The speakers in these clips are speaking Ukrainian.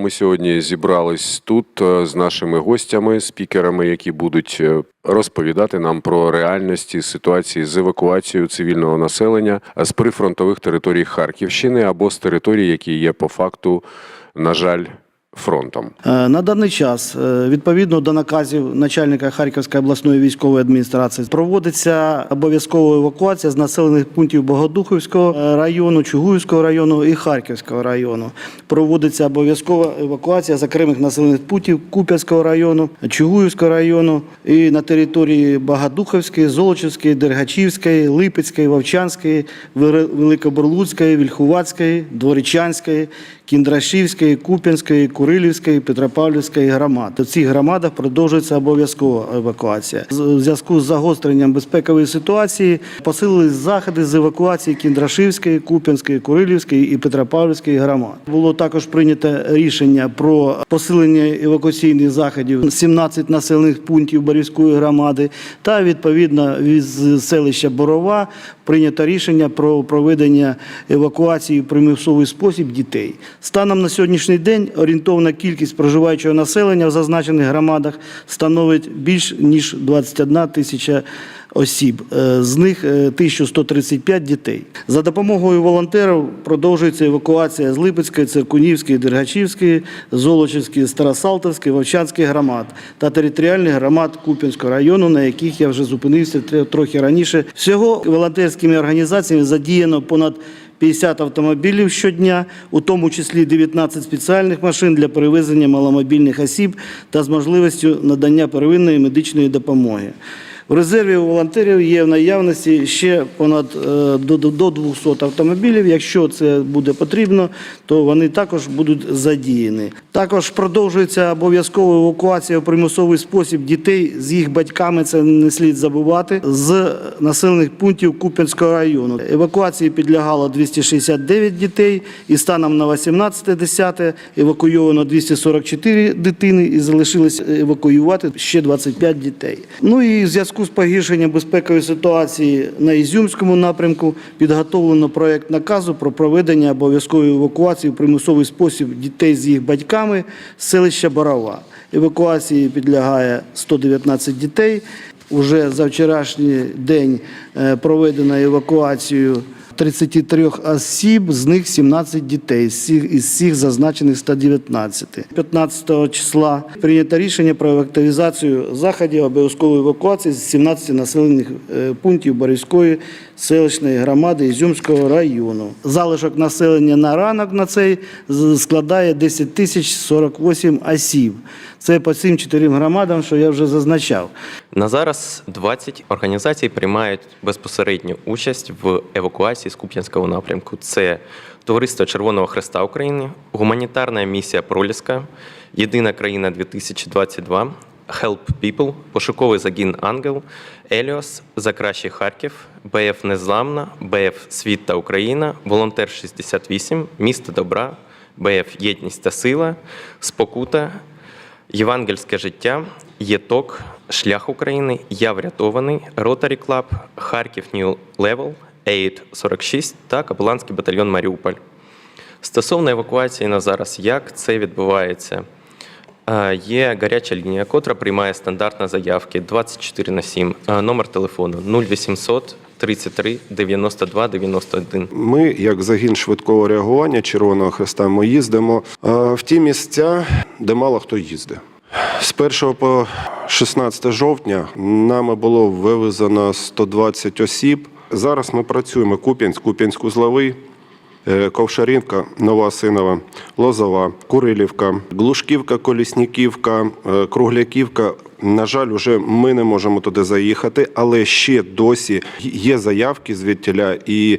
Ми сьогодні зібрались тут е, з нашими гостями, спікерами, які будуть е, розповідати нам про реальності ситуації з евакуацією цивільного населення з прифронтових територій Харківщини або з територій, які є по факту, на жаль, фронтом. Е, На даний час, е, відповідно до наказів начальника Харківської обласної військової адміністрації, проводиться обов'язкова евакуація з населених пунктів Богодухівського е, району, Чугуївського району і Харківського району. Проводиться обов'язкова евакуація з окремих населених пунктів Куп'янського району, Чугуївського району і на території Богодухівської, Золочівської, Дергачівської, Липецької, Вовчанської, Великоборлуцької, Вільхувацької, Дворічанської, Кіндрашівської, Куп'янської, Курилівської, Петропавлівської громад. В цих громадах продовжується обов'язкова евакуація. У зв'язку з загостренням безпекової ситуації посилились заходи з евакуації Кіндрашівської, Куп'янської, Курилівської і Петропавлівської громад. Було також прийнято рішення про посилення евакуаційних заходів 17 населених пунктів Борівської громади та відповідно від селища Борова прийнято рішення про проведення евакуації в примусовий спосіб дітей. Станом на сьогоднішній день орієнтовна кількість проживаючого населення в зазначених громадах становить більш ніж 21 тисяча осіб, Е, з них е, 1135 дітей. За допомогою волонтерів продовжується евакуація з Липецької, Циркунівської, Дергачівської, Золочівської, Старосалтовської, Вовчанської громад та територіальних громад Куп'янського району, на яких я вже зупинився трохи раніше. Всього волонтерськими організаціями задіяно понад 50 автомобілів щодня, у тому числі 19 спеціальних машин для перевезення маломобільних осіб та з можливістю надання первинної медичної допомоги. В резерві у волонтерів є в наявності ще понад е, до, до, до 200 автомобілів. Якщо це буде потрібно, то вони також будуть задіяні. Також продовжується обов'язкова евакуація в примусовий спосіб дітей з їх батьками. Це не слід забувати з населених пунктів Куп'янського району. Евакуації підлягало 269 дітей, і станом на 18.10 евакуйовано 244 дитини і залишилось евакуювати ще 25 дітей. Ну і в зв'язку з погіршенням безпекової ситуації на Ізюмському напрямку підготовлено проект наказу про проведення обов'язкової евакуації в примусовий спосіб дітей з їх батьками з селища Борова. Евакуації підлягає 119 дітей. Уже за вчорашній день проведена проведено евакуацію 33 осіб, з них 17 дітей, із всіх зазначених 119. 15 числа прийнято рішення про активізацію заходів обов'язкової евакуації з 17 населених е, пунктів Борівської селищної громади Ізюмського району. Залишок населення на ранок на цей складає 10 тисяч 48 осіб. Це по цим чотирим громадам, що я вже зазначав. На зараз 20 організацій приймають безпосередню участь в евакуації з Куп'янського напрямку. Це Товариство Червоного Хреста України, Гуманітарна місія Проліска, Єдина країна 2022, Help People, Пошуковий загін Ангел, Еліос, За кращий Харків, БФ Незламна, БФ Світ та Україна, Волонтер 68, Місто Добра, БФ Єдність та Сила, Спокута, Євангельське життя, ЄТОК, Шлях України, Я врятований, Ротарі Клаб, Харків Нью Левел, Ейд 46 та Капеланський батальйон Маріуполь. Стосовно евакуації на зараз, як це відбувається? Е, Є гаряча лінія, котра приймає стандартні заявки 24 на 7. Е, Номер телефону 0800 33 92 91. Ми, як загін швидкого реагування Червоного Хреста, ми їздимо е, в ті місця, де мало хто їздить. З 1 по 16 жовтня нами було вивезено 120 осіб. Зараз ми працюємо Куп'янськ, Куп'янськ-Узловий, е, Ковшарівка, Нова Лозова, Курилівка, Глушківка, Колісніківка, е, Кругляківка. На жаль, вже ми не можемо туди заїхати, але ще досі є заявки звідтіля, і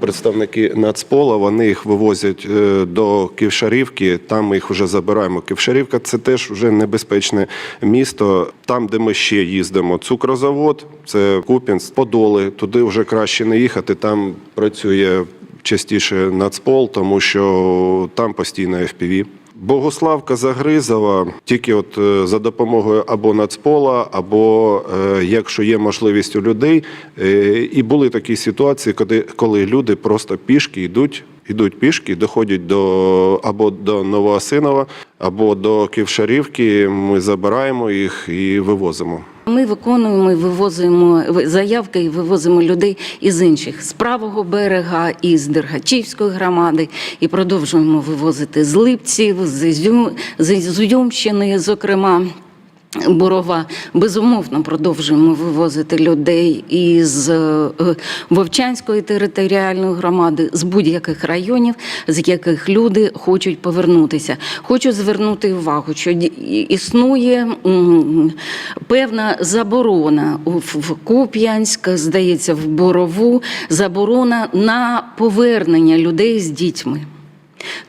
представники Нацпола вони їх вивозять е, до Ківшарівки. Там ми їх вже забираємо. Ківшарівка це теж вже небезпечне місто. Там, де ми ще їздимо, цукрозавод, це Куп'янськ, Подоли. Туди вже краще не їхати. Там працює частіше Нацпол, тому що там постійно FPV. Богославка Загризова тільки от е, за допомогою або Нацпола, або е, якщо є можливість у людей. Е, І були такі ситуації, коли, коли люди просто пішки йдуть. Йдуть пішки, доходять до або до Новоасинова, або до Ківшарівки. Ми забираємо їх і вивозимо. Ми виконуємо і вивозимо заявки і вивозимо людей із інших з правого берега, із Дергачівської громади, і продовжуємо вивозити з Липців, з Ізюмщини, зокрема. Борова безумовно продовжуємо вивозити людей із е, Вовчанської територіальної громади з будь-яких районів, з яких люди хочуть повернутися. Хочу звернути увагу, що існує певна заборона в Куп'янськ, здається, в Борову, заборона на повернення людей з дітьми.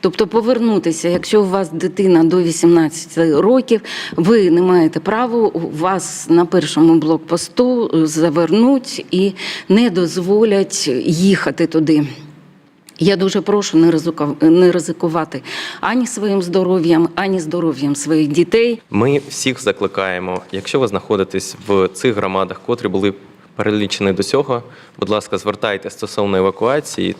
Тобто повернутися, якщо у вас дитина до 18 років, ви не маєте права, вас на першому блокпосту завернуть і не дозволять їхати туди. Я дуже прошу не ризикувати ані своїм здоров'ям, ані здоров'ям своїх дітей. Ми всіх закликаємо, якщо ви знаходитесь в цих громадах, котрі були перелічені до цього, будь ласка, звертайте стосовно евакуації